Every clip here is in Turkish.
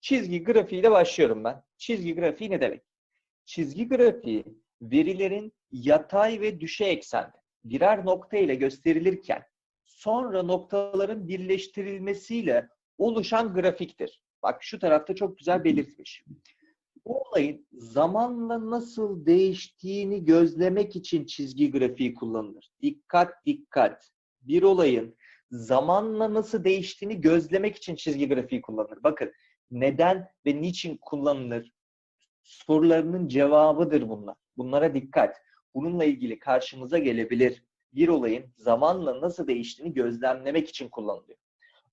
Çizgi grafiğiyle başlıyorum ben. Çizgi grafiği ne demek? Çizgi grafiği verilerin yatay ve düşey eksende birer nokta ile gösterilirken sonra noktaların birleştirilmesiyle oluşan grafiktir. Bak şu tarafta çok güzel belirtmiş. Bu olayın zamanla nasıl değiştiğini gözlemek için çizgi grafiği kullanılır. Dikkat dikkat. Bir olayın zamanla nasıl değiştiğini gözlemek için çizgi grafiği kullanılır. Bakın neden ve niçin kullanılır sorularının cevabıdır bunlar. Bunlara dikkat. Bununla ilgili karşımıza gelebilir. Bir olayın zamanla nasıl değiştiğini gözlemlemek için kullanılıyor.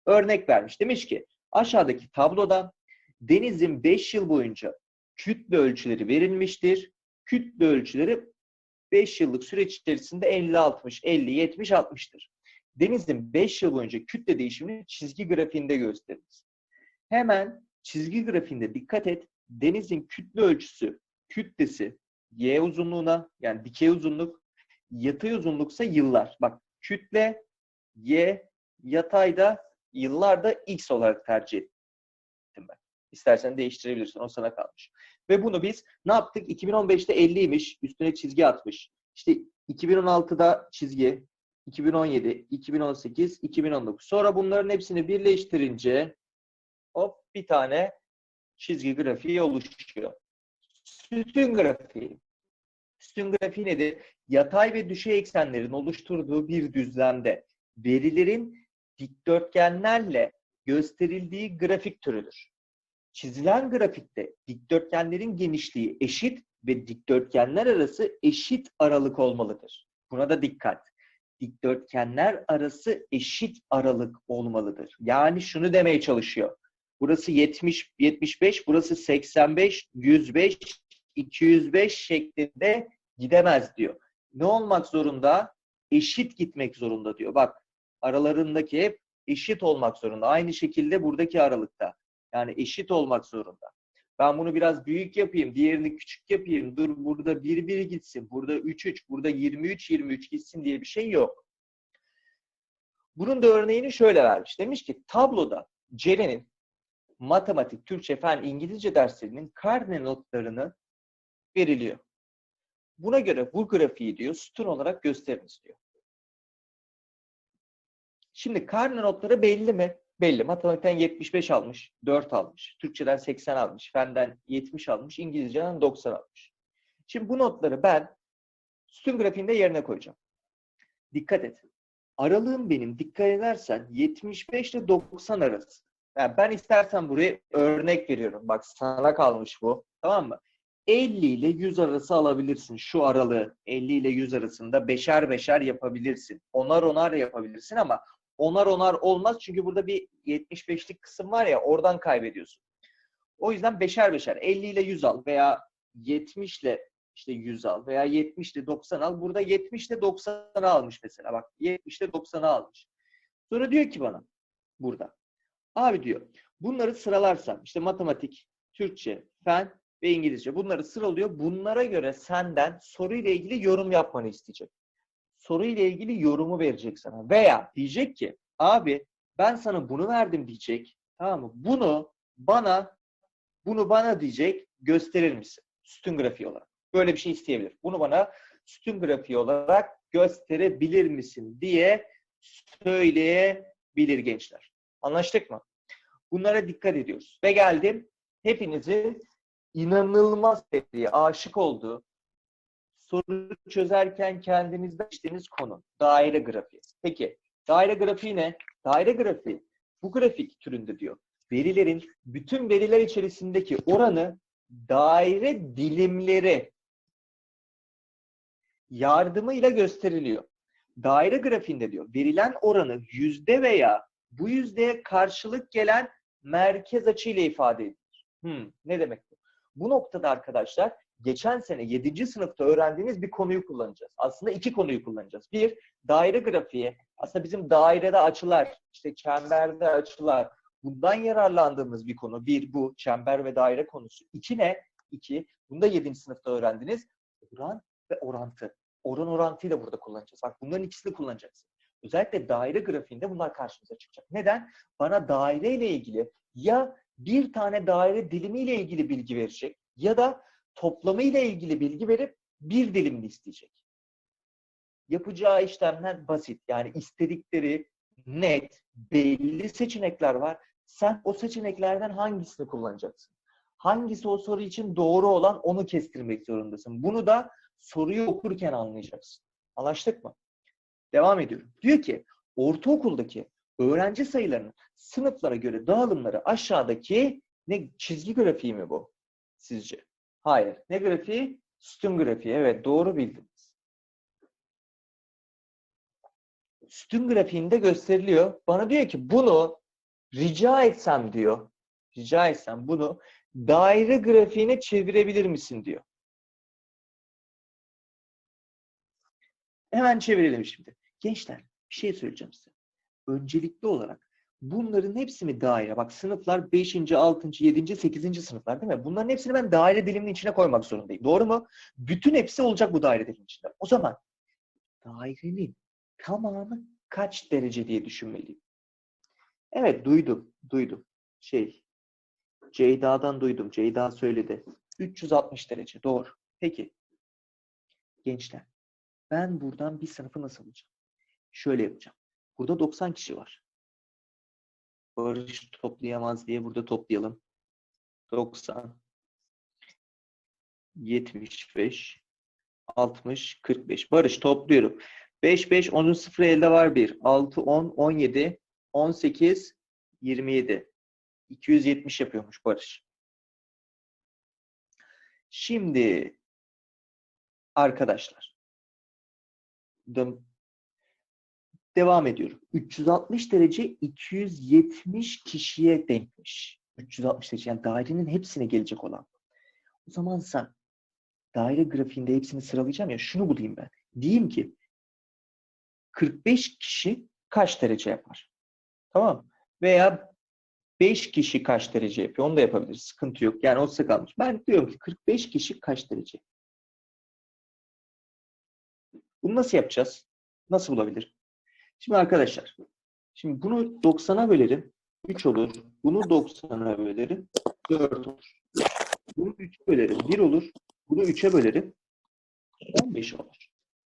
Örnek vermiş. Demiş ki aşağıdaki tabloda denizin 5 yıl boyunca kütle ölçüleri verilmiştir. Kütle ölçüleri 5 yıllık süreç içerisinde 50-60, 50-70, 60'tır. Denizin 5 yıl boyunca kütle değişimini çizgi grafiğinde gösteririz. Hemen çizgi grafiğinde dikkat et. Denizin kütle ölçüsü, kütlesi y uzunluğuna yani dikey uzunluk, yatay uzunluksa yıllar. Bak kütle y, yatayda yıllarda x olarak tercih ettim ben. İstersen değiştirebilirsin. O sana kalmış. Ve bunu biz ne yaptık? 2015'te 50'ymiş. Üstüne çizgi atmış. İşte 2016'da çizgi, 2017, 2018, 2019. Sonra bunların hepsini birleştirince hop bir tane çizgi grafiği oluşuyor. Sütun grafiği. Sütun grafiği nedir? Yatay ve düşey eksenlerin oluşturduğu bir düzlemde verilerin dikdörtgenlerle gösterildiği grafik türüdür. Çizilen grafikte dikdörtgenlerin genişliği eşit ve dikdörtgenler arası eşit aralık olmalıdır. Buna da dikkat. Dikdörtgenler arası eşit aralık olmalıdır. Yani şunu demeye çalışıyor. Burası 70, 75, burası 85, 105, 205 şeklinde gidemez diyor. Ne olmak zorunda? Eşit gitmek zorunda diyor. Bak aralarındaki hep eşit olmak zorunda. Aynı şekilde buradaki aralıkta. Yani eşit olmak zorunda. Ben bunu biraz büyük yapayım, diğerini küçük yapayım. Dur burada 1-1 gitsin, burada 3-3, burada 23-23 gitsin diye bir şey yok. Bunun da örneğini şöyle vermiş. Demiş ki tabloda Ceren'in matematik, Türkçe, fen, İngilizce derslerinin karne notlarını veriliyor. Buna göre bu grafiği diyor sütun olarak gösteriniz diyor. Şimdi karne notları belli mi? Belli. Matematikten 75 almış, 4 almış. Türkçeden 80 almış, fenden 70 almış, İngilizceden 90 almış. Şimdi bu notları ben sütun grafiğinde yerine koyacağım. Dikkat et. Aralığım benim dikkat edersen 75 ile 90 arası. Yani ben istersen buraya örnek veriyorum. Bak sana kalmış bu. Tamam mı? 50 ile 100 arası alabilirsin. Şu aralığı 50 ile 100 arasında beşer beşer yapabilirsin. Onar onar yapabilirsin ama onar onar olmaz çünkü burada bir 75'lik kısım var ya oradan kaybediyorsun. O yüzden beşer beşer 50 ile 100 al veya 70 ile işte 100 al veya 70 ile 90 al. Burada 70 ile 90'ı almış mesela. Bak 70 ile 90'ı almış. Sonra diyor ki bana burada. Abi diyor bunları sıralarsam işte matematik, Türkçe, fen ve İngilizce bunları sıralıyor. Bunlara göre senden soruyla ilgili yorum yapmanı isteyecek. Soruyla ilgili yorumu verecek sana. Veya diyecek ki abi ben sana bunu verdim diyecek. Tamam mı? Bunu bana bunu bana diyecek gösterir misin? Sütun grafiği olarak. Böyle bir şey isteyebilir. Bunu bana sütun grafiği olarak gösterebilir misin diye söyleyebilir gençler. Anlaştık mı? Bunlara dikkat ediyoruz. Ve geldim hepinizin inanılmaz sevdiği, aşık olduğu, soru çözerken kendinizde içtiğiniz konu. Daire grafiği. Peki daire grafiği ne? Daire grafiği bu grafik türünde diyor. Verilerin bütün veriler içerisindeki oranı daire dilimleri yardımıyla gösteriliyor. Daire grafiğinde diyor verilen oranı yüzde veya bu yüzdeye karşılık gelen merkez açı ile ifade edilir. Hmm, ne demek bu? Bu noktada arkadaşlar geçen sene 7. sınıfta öğrendiğimiz bir konuyu kullanacağız. Aslında iki konuyu kullanacağız. Bir, daire grafiği. Aslında bizim dairede açılar, işte çemberde açılar. Bundan yararlandığımız bir konu. Bir, bu çember ve daire konusu. İki ne? İki, bunu da 7. sınıfta öğrendiniz. Oran ve orantı. Oran orantıyla burada kullanacağız. Bak bunların ikisini kullanacaksın. Özellikle daire grafiğinde bunlar karşımıza çıkacak. Neden? Bana daire ile ilgili ya bir tane daire dilimiyle ilgili bilgi verecek ya da toplamıyla ilgili bilgi verip bir dilimini isteyecek. Yapacağı işlemler basit. Yani istedikleri net, belli seçenekler var. Sen o seçeneklerden hangisini kullanacaksın? Hangisi o soru için doğru olan onu kestirmek zorundasın. Bunu da soruyu okurken anlayacaksın. Anlaştık mı? Devam ediyorum. Diyor ki ortaokuldaki öğrenci sayılarının sınıflara göre dağılımları aşağıdaki ne çizgi grafiği mi bu sizce? Hayır. Ne grafiği? Sütun grafiği. Evet doğru bildiniz. Sütun grafiğinde gösteriliyor. Bana diyor ki bunu rica etsem diyor. Rica etsem bunu daire grafiğine çevirebilir misin diyor. Hemen çevirelim şimdi. Gençler bir şey söyleyeceğim size. Öncelikli olarak bunların hepsi mi daire? Bak sınıflar 5. 6. 7. 8. sınıflar değil mi? Bunların hepsini ben daire diliminin içine koymak zorundayım. Doğru mu? Bütün hepsi olacak bu daire dilimin içinde. O zaman dairenin tamamı kaç derece diye düşünmeliyim. Evet duydum. Duydum. Şey Ceyda'dan duydum. Ceyda söyledi. 360 derece. Doğru. Peki. Gençler. Ben buradan bir sınıfı nasıl bulacağım? Şöyle yapacağım. Burada 90 kişi var. Barış toplayamaz diye burada toplayalım. 90 75 60 45. Barış topluyorum. 5 5 10'un sıfırı elde var 1. 6 10 17 18 27. 270 yapıyormuş Barış. Şimdi arkadaşlar dön devam ediyorum. 360 derece 270 kişiye denkmiş. 360 derece yani dairenin hepsine gelecek olan. O zaman sen daire grafiğinde hepsini sıralayacağım ya şunu bulayım ben. Diyeyim ki 45 kişi kaç derece yapar? Tamam Veya 5 kişi kaç derece yapıyor? Onu da yapabiliriz. Sıkıntı yok. Yani o kalmış. Ben diyorum ki 45 kişi kaç derece? Bunu nasıl yapacağız? Nasıl bulabilir? Şimdi arkadaşlar, şimdi bunu 90'a bölerim. 3 olur. Bunu 90'a bölerim. 4 olur. Bunu 3'e bölerim. 1 olur. Bunu 3'e bölerim. 15 olur.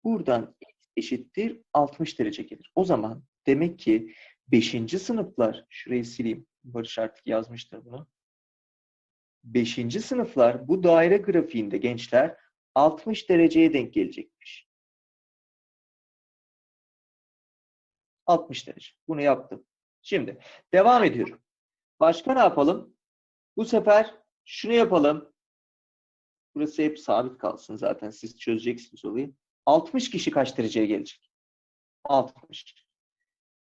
Buradan eşittir 60 derece gelir. O zaman demek ki 5. sınıflar, şurayı sileyim. Barış artık yazmıştır bunu. 5. sınıflar bu daire grafiğinde gençler 60 dereceye denk gelecekmiş. 60 derece. Bunu yaptım. Şimdi devam ediyorum. Başka ne yapalım? Bu sefer şunu yapalım. Burası hep sabit kalsın zaten. Siz çözeceksiniz olayı. 60 kişi kaç dereceye gelecek? 60.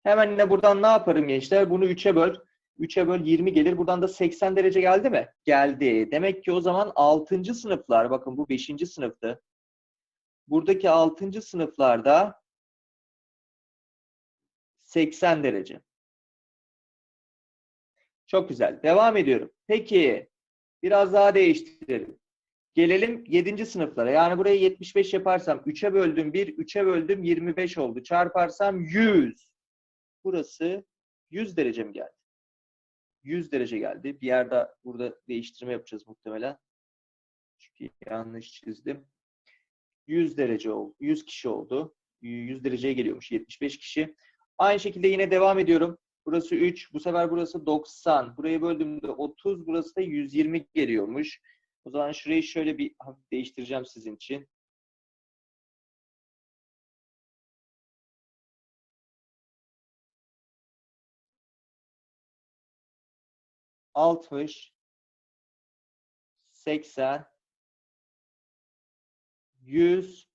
Hemen yine buradan ne yaparım gençler? Bunu 3'e böl. 3'e böl 20 gelir. Buradan da 80 derece geldi mi? Geldi. Demek ki o zaman 6. sınıflar, bakın bu 5. sınıftı. Buradaki 6. sınıflarda 80 derece. Çok güzel. Devam ediyorum. Peki biraz daha değiştirelim. Gelelim 7. sınıflara. Yani burayı 75 yaparsam 3'e böldüm 1, 3'e böldüm 25 oldu. Çarparsam 100. Burası 100 derece mi geldi? 100 derece geldi. Bir yerde burada değiştirme yapacağız muhtemelen. Çünkü yanlış çizdim. 100 derece oldu. 100 kişi oldu. 100 dereceye geliyormuş 75 kişi. Aynı şekilde yine devam ediyorum. Burası 3. Bu sefer burası 90. Burayı böldüğümde 30. Burası da 120 geliyormuş. O zaman şurayı şöyle bir değiştireceğim sizin için. Altmış, seksen, yüz,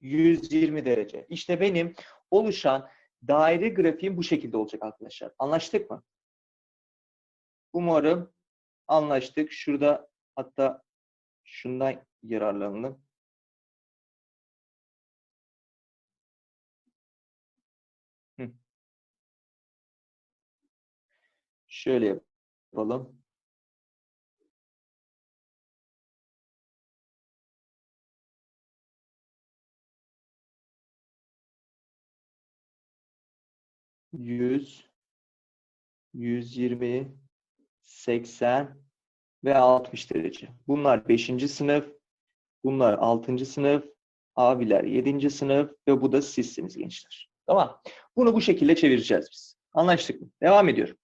120 derece. İşte benim oluşan daire grafiğim bu şekilde olacak arkadaşlar. Anlaştık mı? Umarım anlaştık. Şurada hatta şundan yararlanalım. Şöyle yapalım. Yüz 120, 80 ve 60 derece. Bunlar 5. sınıf, bunlar 6. sınıf, abiler 7. sınıf ve bu da sizsiniz gençler. Tamam. Bunu bu şekilde çevireceğiz biz. Anlaştık mı? Devam ediyorum.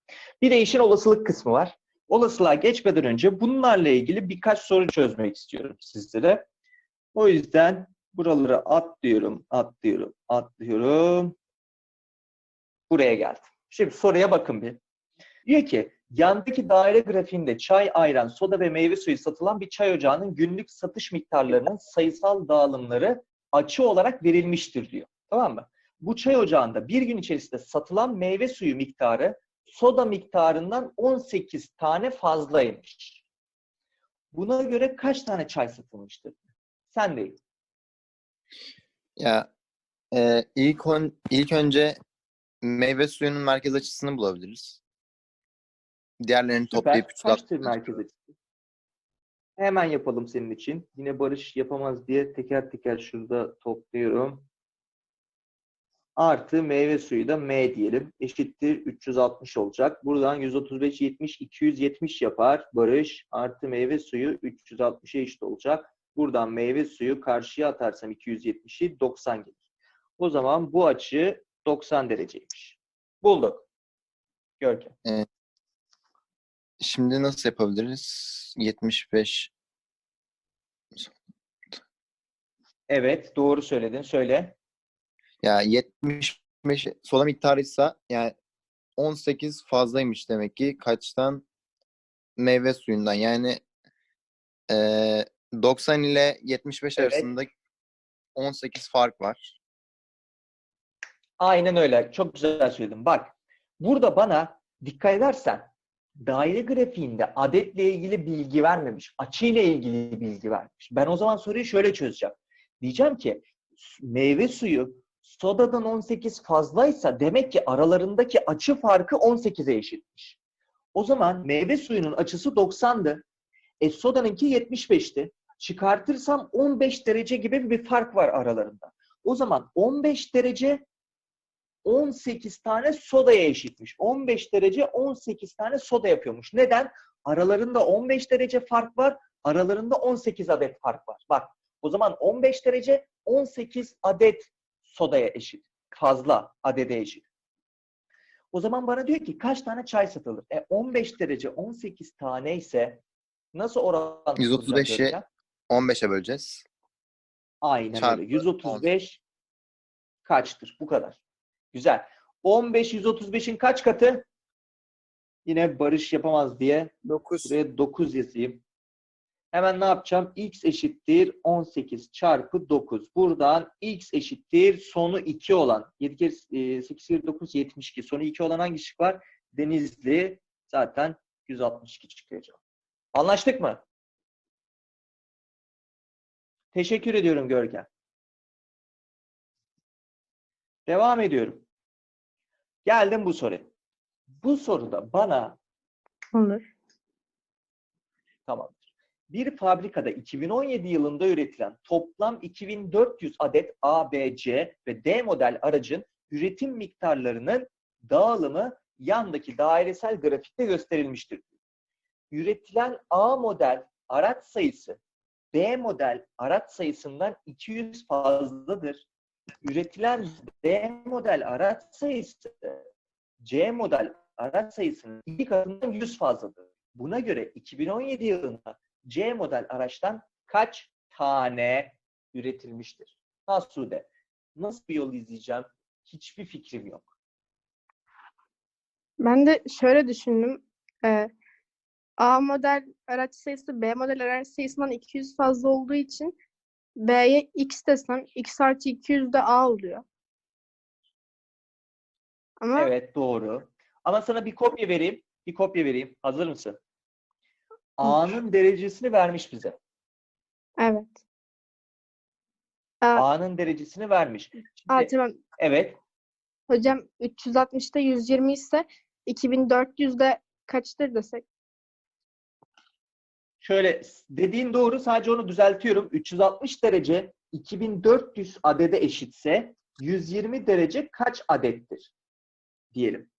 Bir de işin olasılık kısmı var. Olasılığa geçmeden önce bunlarla ilgili birkaç soru çözmek istiyorum sizlere. O yüzden buraları atlıyorum, atlıyorum, atlıyorum. Buraya geldim. Şimdi soruya bakın bir. Diyor ki yandaki daire grafiğinde çay, ayran, soda ve meyve suyu satılan bir çay ocağının günlük satış miktarlarının sayısal dağılımları açı olarak verilmiştir diyor. Tamam mı? Bu çay ocağında bir gün içerisinde satılan meyve suyu miktarı soda miktarından 18 tane fazlaymış. Buna göre kaç tane çay satılmıştır? Sen değil. Ya e, ilk on, ilk önce meyve suyunun merkez açısını bulabiliriz. Diğerlerini Süper. toplayıp Kaçtır 360 merkez açısı? Hemen yapalım senin için. Yine Barış yapamaz diye teker teker şurada topluyorum. Artı meyve suyu da M diyelim. Eşittir 360 olacak. Buradan 135, 70, 270 yapar. Barış artı meyve suyu 360'a eşit olacak. Buradan meyve suyu karşıya atarsam 270'i 90 gelir. O zaman bu açı 90 dereceymiş. Bulduk. Görkem. Şimdi nasıl yapabiliriz? 75 Evet, doğru söyledin. Söyle. ya 75 soda miktarıysa yani 18 fazlaymış demek ki kaçtan meyve suyundan yani e, 90 ile 75 Evet. arasında 18 fark var. Aynen öyle. Çok güzel söyledin. Bak, burada bana dikkat edersen daire grafiğinde adetle ilgili bilgi vermemiş, açıyla ilgili bilgi vermiş. Ben o zaman soruyu şöyle çözeceğim. Diyeceğim ki meyve suyu sodadan 18 fazlaysa demek ki aralarındaki açı farkı 18'e eşitmiş. O zaman meyve suyunun açısı 90'dı. E sodanınki 75'ti. Çıkartırsam 15 derece gibi bir fark var aralarında. O zaman 15 derece 18 tane sodaya eşitmiş. 15 derece 18 tane soda yapıyormuş. Neden? Aralarında 15 derece fark var. Aralarında 18 adet fark var. Bak o zaman 15 derece 18 adet sodaya eşit. Fazla adede eşit. O zaman bana diyor ki kaç tane çay satılır? E 15 derece 18 tane ise nasıl oran? 135'i 15'e böleceğiz. Aynen Çarpı öyle. 135 kaçtır? Bu kadar. Güzel. 15 135'in kaç katı? Yine Barış yapamaz diye 9. buraya 9 yazayım. Hemen ne yapacağım? x eşittir 18 çarpı 9. Buradan x eşittir sonu 2 olan 7 kere e, 8 kere 9 72. Sonu 2 olan hangi şık var? Denizli. Zaten 162 çıkıyor cevap. Anlaştık mı? Teşekkür ediyorum Görkem. Devam ediyorum. Geldim bu soruya. Bu soruda bana Olur. tamamdır. Bir fabrikada 2017 yılında üretilen toplam 2400 adet A, B, C ve D model aracın üretim miktarlarının dağılımı yandaki dairesel grafikte gösterilmiştir. Üretilen A model araç sayısı B model araç sayısından 200 fazladır. Üretilen D model araç sayısı C model araç sayısının iki katından 100 fazladır. Buna göre 2017 yılında C model araçtan kaç tane üretilmiştir? Nasude. Nasıl bir yol izleyeceğim? Hiçbir fikrim yok. Ben de şöyle düşündüm. Ee, A model araç sayısı B model araç sayısından 200 fazla olduğu için B'ye X desem X artı 200 de A oluyor. Ama Evet doğru. Ama sana bir kopya vereyim. Bir kopya vereyim. Hazır mısın? A'nın derecesini vermiş bize. evet. Aa, A'nın derecesini vermiş. Şimdi, aa, tamam. evet. Hocam 360'da 120 ise 2400'de kaçtır desek? Şöyle dediğin doğru sadece onu düzeltiyorum. 360 derece 2400 adede eşitse 120 derece kaç adettir? Diyelim.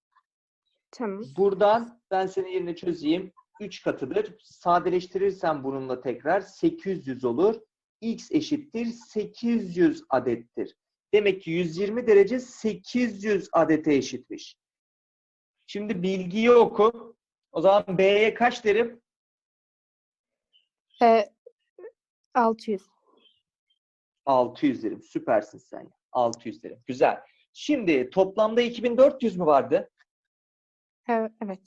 Tamam. Buradan ben senin yerine çözeyim. 3 katıdır. Sadeleştirirsen bununla tekrar 800 olur. X eşittir 800 adettir. Demek ki 120 derece 800 adete eşitmiş. Şimdi bilgiyi oku. O zaman B'ye kaç derim? Ee, 600. 600 derim. Süpersin sen. 600 derim. Güzel. Şimdi toplamda 2400 mü vardı? Evet. evet.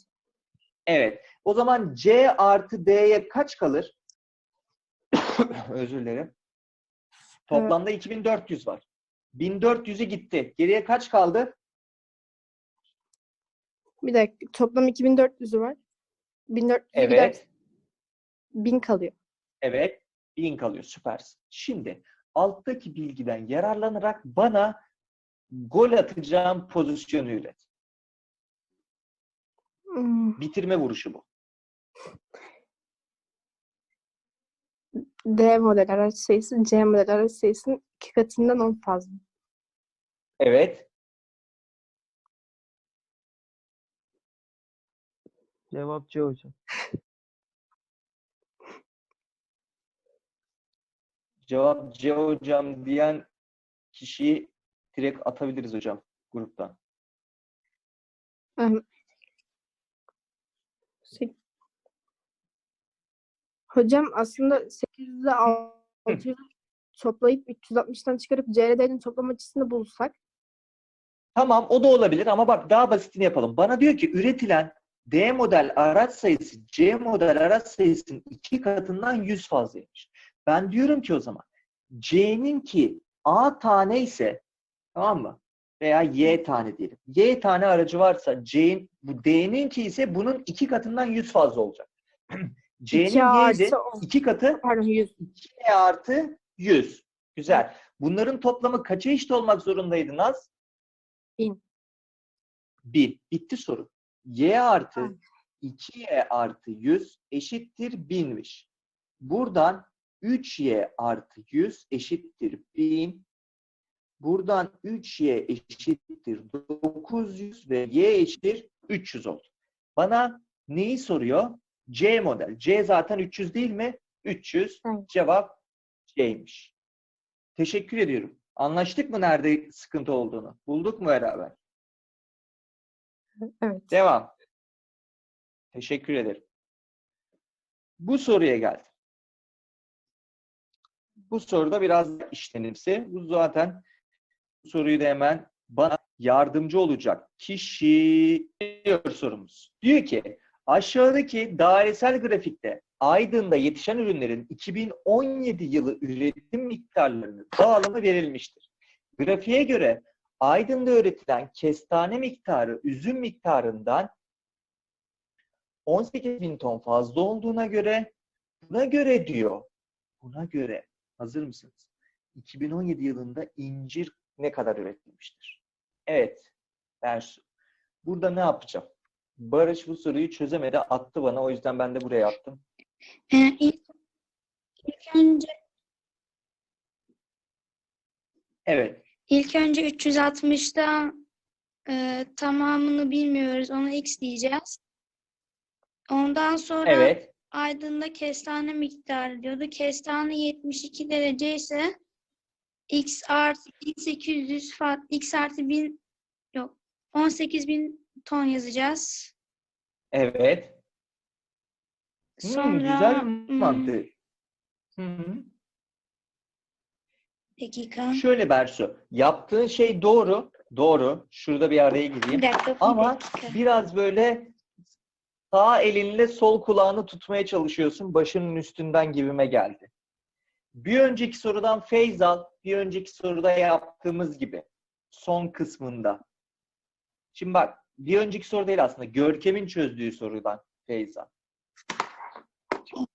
Evet. O zaman C artı D'ye kaç kalır? Özür dilerim. Toplamda 2400 var. 1400'ü gitti. Geriye kaç kaldı? Bir dakika. Toplam 2400'ü var. 1400 Evet. 1000 kalıyor. Evet. 1000 kalıyor. Süpersin. Şimdi alttaki bilgiden yararlanarak bana gol atacağım pozisyonu üret. Hmm. Bitirme vuruşu bu. D model araç sayısı C model araç sayısının iki katından 10 fazla. Evet. Cevap C hocam. Cevap C hocam diyen kişiyi direkt atabiliriz hocam gruptan. Hocam aslında 800'de 600 toplayıp 360'tan çıkarıp C ile D'nin toplam açısını bulsak Tamam o da olabilir ama bak daha basitini yapalım. Bana diyor ki üretilen D model araç sayısı C model araç sayısının iki katından 100 fazlaymış. Ben diyorum ki o zaman C'nin ki A tane ise tamam mı? Veya Y tane diyelim. Y tane aracı varsa C'nin bu D'nin ki ise bunun iki katından 100 fazla olacak. C'nin 2 Y'de artı 10. iki katı Pardon 100. 2 artı 100. Güzel. Bunların toplamı kaça eşit olmak zorundaydı Naz? Bin. 1000. Bitti soru. Y artı Evet. 2Y artı 100 eşittir 1000'miş. Buradan 3Y artı 100 eşittir 1000. Buradan 3Y eşittir 900 ve Y eşittir 300 oldu. Bana neyi soruyor? C model. C zaten 300 değil mi? 300. Evet. Cevap C'ymiş. Teşekkür ediyorum. Anlaştık mı nerede sıkıntı olduğunu? Bulduk mu beraber? Evet. Devam. Teşekkür ederim. Bu soruya geldim. Bu soruda biraz işlenimsi. Bu zaten soruyu da hemen bana yardımcı olacak kişi diyor sorumuz. Diyor ki aşağıdaki dairesel grafikte Aydın'da yetişen ürünlerin 2017 yılı üretim miktarlarının dağılımı verilmiştir. Grafiğe göre Aydın'da üretilen kestane miktarı üzüm miktarından 18 bin ton fazla olduğuna göre buna göre diyor. Buna göre hazır mısınız? 2017 yılında incir ne kadar üretilmiştir? Evet. Ben şu- burada ne yapacağım? Barış bu soruyu çözemedi. Attı bana. O yüzden ben de buraya attım. Ee, ilk, ilk önce Evet. ilk önce 360'da e, tamamını bilmiyoruz. Ona x diyeceğiz. Ondan sonra Evet. Aydın'da kestane miktarı diyordu. Kestane 72 derece ise x artı 1800 fa- x artı 1000 yok 18.000 ton yazacağız. Evet. Hmm, Sonra güzel hmm, mantık. Hı hı. dakika. Şöyle Bersu. Yaptığın şey doğru. Doğru. Şurada bir araya gireyim. Bir dakika. bir Ama dakika. biraz böyle sağ elinle sol kulağını tutmaya çalışıyorsun. Başının üstünden gibime geldi. Bir önceki sorudan feyz al. Bir önceki soruda yaptığımız gibi. Son kısmında. Şimdi bak bir önceki soru değil aslında. Görkem'in çözdüğü sorudan feyz al.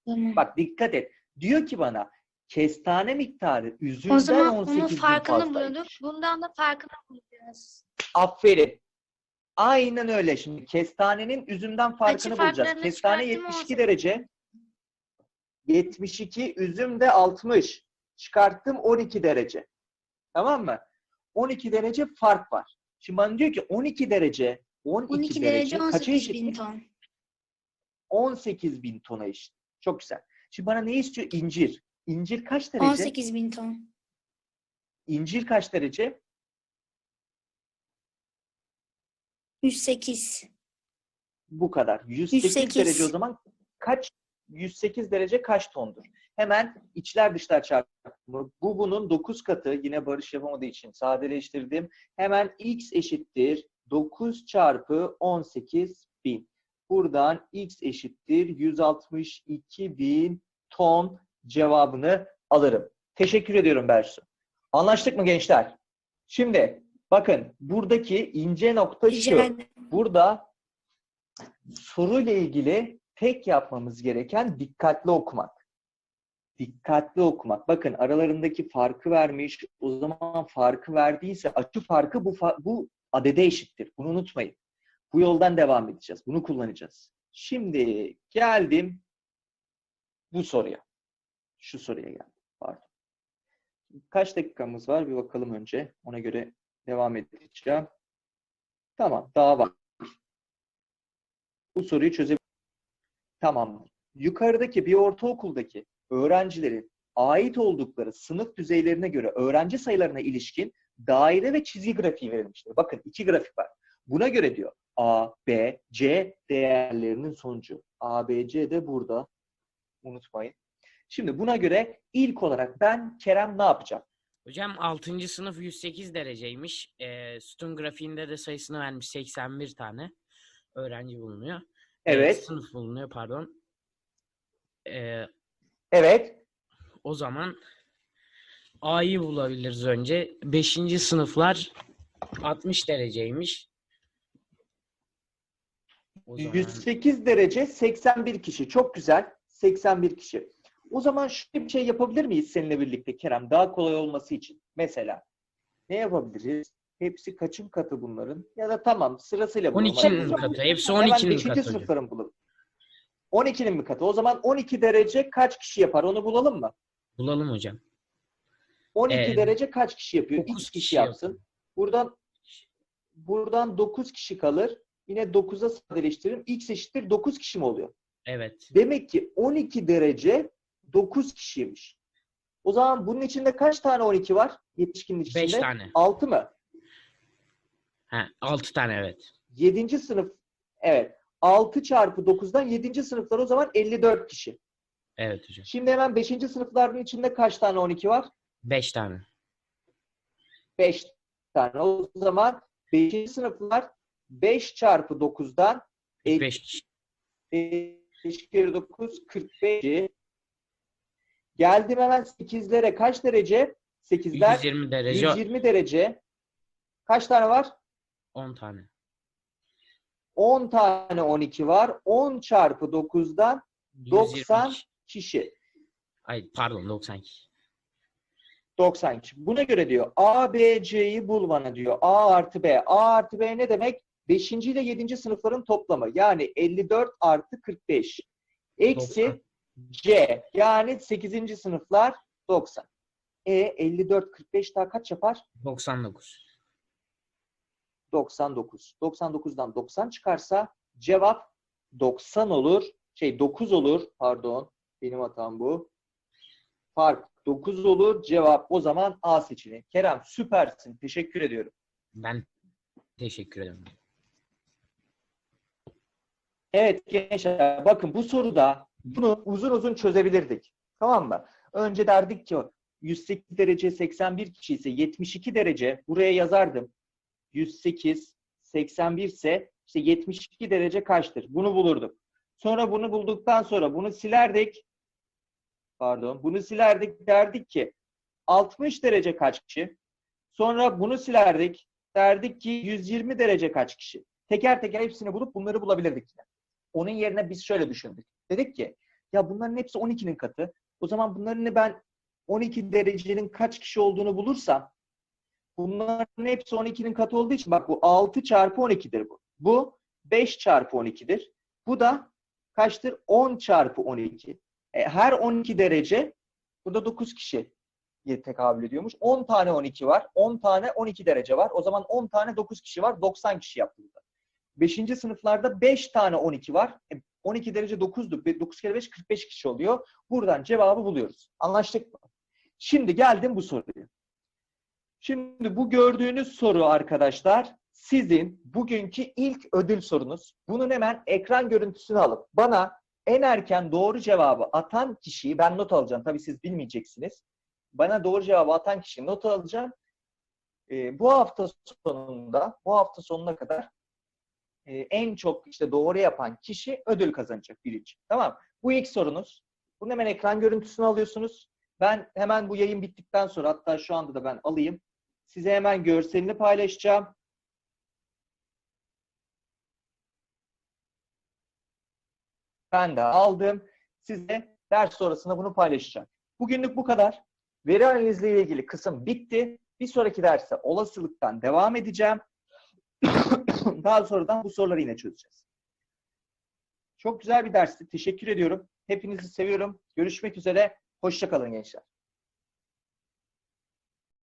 Bak dikkat et. Diyor ki bana kestane miktarı üzümden O zaman 18 bin farkını buluyorduk. Bundan da farkını bulacağız. Aferin. Aynen öyle. Şimdi kestanenin üzümden farkını bulacağız. farklarını Kestane çıkarttım 72 olsun. derece. 72, üzüm de 60. Çıkarttım 12 derece. Tamam mı? 12 derece fark var. Şimdi bana diyor ki 12 derece 12, 12 derece, kaça 18 bin eşit? ton. 18 bin tona eşit. Çok güzel. Şimdi bana ne istiyor? İncir. İncir kaç derece? 18 bin ton. İncir kaç derece? 108. Bu kadar. 108, 108. derece o zaman kaç 108 derece kaç tondur? Hemen içler dışlar çarpımı. Bu bunun 9 katı. Yine Barış yapamadığı için sadeleştirdim. Hemen x eşittir 9 çarpı 18 bin. Buradan x eşittir 162 bin ton cevabını alırım. Teşekkür ediyorum Bersu. Anlaştık mı gençler? Şimdi bakın buradaki ince nokta şu. Burada soruyla ilgili tek yapmamız gereken dikkatli okumak. Dikkatli okumak. Bakın aralarındaki farkı vermiş. O zaman farkı verdiyse açı farkı bu fa- bu adede eşittir. Bunu unutmayın. Bu yoldan devam edeceğiz. Bunu kullanacağız. Şimdi geldim bu soruya. Şu soruya geldim. Pardon. Kaç dakikamız var? Bir bakalım önce. Ona göre devam edeceğim. Tamam. Daha var. Bu soruyu çözebiliriz. Tamam. Yukarıdaki bir ortaokuldaki öğrencilerin ait oldukları sınıf düzeylerine göre öğrenci sayılarına ilişkin daire ve çizgi grafiği verilmiştir. Bakın iki grafik var. Buna göre diyor A, B, C değerlerinin sonucu. A, B, C de burada. Unutmayın. Şimdi buna göre ilk olarak ben Kerem ne yapacağım? Hocam 6. sınıf 108 dereceymiş. Ee, sütun grafiğinde de sayısını vermiş 81 tane öğrenci bulunuyor. Ee, Evet. sınıf bulunuyor pardon. Ee, Evet. o zaman A'yı bulabiliriz önce. 5. sınıflar 60 dereceymiş. O zaman 108 derece 81 kişi. Çok güzel. 81 kişi. O zaman şöyle bir şey yapabilir miyiz seninle birlikte Kerem? Daha kolay olması için. Mesela ne yapabiliriz? Hepsi kaçın katı bunların? Ya da tamam sırasıyla bulalım. 12'nin Hadi. katı. Hepsi Hemen 12'nin beşinci katı hocam. sınıfların bulalım. 12'nin mi katı? O zaman 12 derece kaç kişi yapar? Onu bulalım mı? Bulalım hocam. 12 Ee, derece kaç kişi yapıyor? dokuz X kişi kişi yapsın. Buradan buradan 9 kişi kalır. Yine 9'a sadeleştiririm. X eşittir 9 kişi mi oluyor? Evet. Demek ki 12 derece 9 kişiymiş. O zaman bunun içinde kaç tane 12 var? Yetişkinin içinde. 5 tane. 6 mı? Ha, 6 tane evet. 7. sınıf evet. 6 çarpı 9'dan 7. sınıflar o zaman 54 kişi. Evet hocam. Şimdi hemen 5. sınıfların içinde kaç tane 12 var? 5 tane. 5 tane. O zaman 5. sınıflar 5 çarpı 9'dan 5 kişi. 5 kere 9 45. Geldim hemen 8'lere kaç derece? 8'ler 120 derece 120 derece. Kaç tane var? 10 tane. 10 tane 12 var. 10 çarpı 9'dan 120 90 kişi. kişi. Ay pardon 90 kişi. 90 kişi. Buna göre diyor A, B, C'yi bul bana diyor. A artı B. A artı B ne demek? 5. ile 7. sınıfların toplamı. Yani 54 artı 45. Eksi 90. C. Yani 8. sınıflar 90. E 54, 45 daha kaç yapar? 99. 99. 99'dan 90 çıkarsa cevap 90 olur. Şey 9 olur. Pardon. Benim hatam bu. Fark 9 olur. Cevap o zaman A seçeneği. Kerem süpersin. Teşekkür ediyorum. Ben teşekkür ederim. Evet gençler bakın bu soruda bunu uzun uzun çözebilirdik. Tamam mı? Önce derdik ki 108 derece 81 kişi ise 72 derece buraya yazardım. 108 81 ise işte 72 derece kaçtır? Bunu bulurduk. Sonra bunu bulduktan sonra bunu silerdik. Pardon. Bunu silerdik derdik ki 60 derece kaç kişi? Sonra bunu silerdik. Derdik ki 120 derece kaç kişi? Teker teker hepsini bulup bunları bulabilirdik yine. Onun yerine biz şöyle düşündük. Dedik ki ya bunların hepsi 12'nin katı. O zaman bunların ben 12 derecenin kaç kişi olduğunu bulursam bunların hepsi 12'nin katı olduğu için bak bu 6 çarpı 12'dir bu. Bu 5 çarpı 12'dir. Bu da kaçtır? 10 çarpı 12. E, her 12 derece burada 9 kişi tekabül ediyormuş. 10 tane 12 var. 10 tane 12 derece var. O zaman 10 tane 9 kişi var. 90 kişi yaptı burada. 5. sınıflarda 5 tane 12 var. E, 12 derece 9'du. 9 kere 5 45 kişi oluyor. Buradan cevabı buluyoruz. Anlaştık mı? Şimdi geldim bu soruya. Şimdi bu gördüğünüz soru arkadaşlar sizin bugünkü ilk ödül sorunuz. Bunun hemen ekran görüntüsünü alıp bana en erken doğru cevabı atan kişiyi ben not alacağım. Tabii siz bilmeyeceksiniz. Bana doğru cevabı atan kişiyi not alacağım. Ee, bu hafta sonunda, bu hafta sonuna kadar e, en çok işte doğru yapan kişi ödül kazanacak birinci. Tamam. Bu ilk sorunuz. Bunun hemen ekran görüntüsünü alıyorsunuz. Ben hemen bu yayın bittikten sonra hatta şu anda da ben alayım. Size hemen görselini paylaşacağım. Ben de aldım. Size ders sonrasında bunu paylaşacağım. Bugünlük bu kadar. Veri analizle ilgili kısım bitti. Bir sonraki derste olasılıktan devam edeceğim. Daha sonradan bu soruları yine çözeceğiz. Çok güzel bir dersti. Teşekkür ediyorum. Hepinizi seviyorum. Görüşmek üzere. Hoşçakalın gençler.